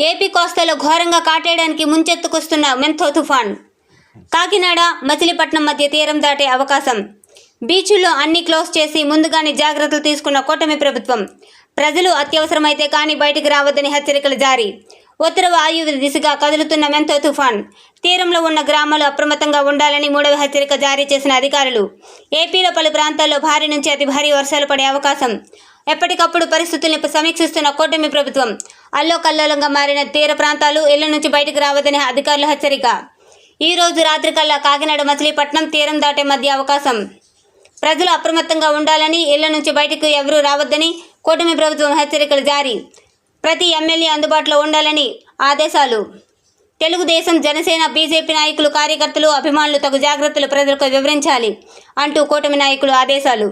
AP కోస్తాలో ఘోరంగా కాటేయడానికి ముంచెత్తుకొస్తున్న మెంతో తుఫాన్. కాకినాడ మచిలీపట్నం మధ్య తీరం దాటే అవకాశం. బీచ్ల్లో అన్ని క్లోజ్ చేసి ముందుగానే జాగ్రత్తలు తీసుకున్న కూటమి ప్రభుత్వం. ప్రజలు అత్యవసరమైతే కానీ బయటికి రావద్దని హెచ్చరికలు జారీ. ఉత్తర వాయువ్య దిశగా కదులుతున్న మెంతో తుఫాన్. తీరంలో ఉన్న గ్రామాలు అప్రమత్తంగా ఉండాలని మూడవ హెచ్చరిక జారీ చేసిన అధికారులు. ఏపీలో పలు ప్రాంతాల్లో భారీ నుంచి అతి భారీ వర్షాలు పడే అవకాశం. ఎప్పటికప్పుడు పరిస్థితుల్ని సమీక్షిస్తున్న కూటమి ప్రభుత్వం అల్లోకల్లోలంగా మారిన తీర ప్రాంతాలు ఇళ్ళ నుంచి బయటకు రావద్దని అధికారుల హెచ్చరిక. ఈ రోజు రాత్రి కల్లా కాకినాడ మచిలీపట్నం తీరం దాటే మధ్య అవకాశం. ప్రజలు అప్రమత్తంగా ఉండాలని ఇళ్ళ నుంచి బయటకు ఎవరూ రావద్దని కూటమి ప్రభుత్వం హెచ్చరికలు జారీ. ప్రతి ఎమ్మెల్యే అందుబాటులో ఉండాలని ఆదేశాలు. తెలుగుదేశం జనసేన బీజేపీ నాయకులు కార్యకర్తలు అభిమానులు తగు జాగ్రత్తలు ప్రజలకు వివరించాలి అంటూ కూటమి నాయకులు ఆదేశాలు.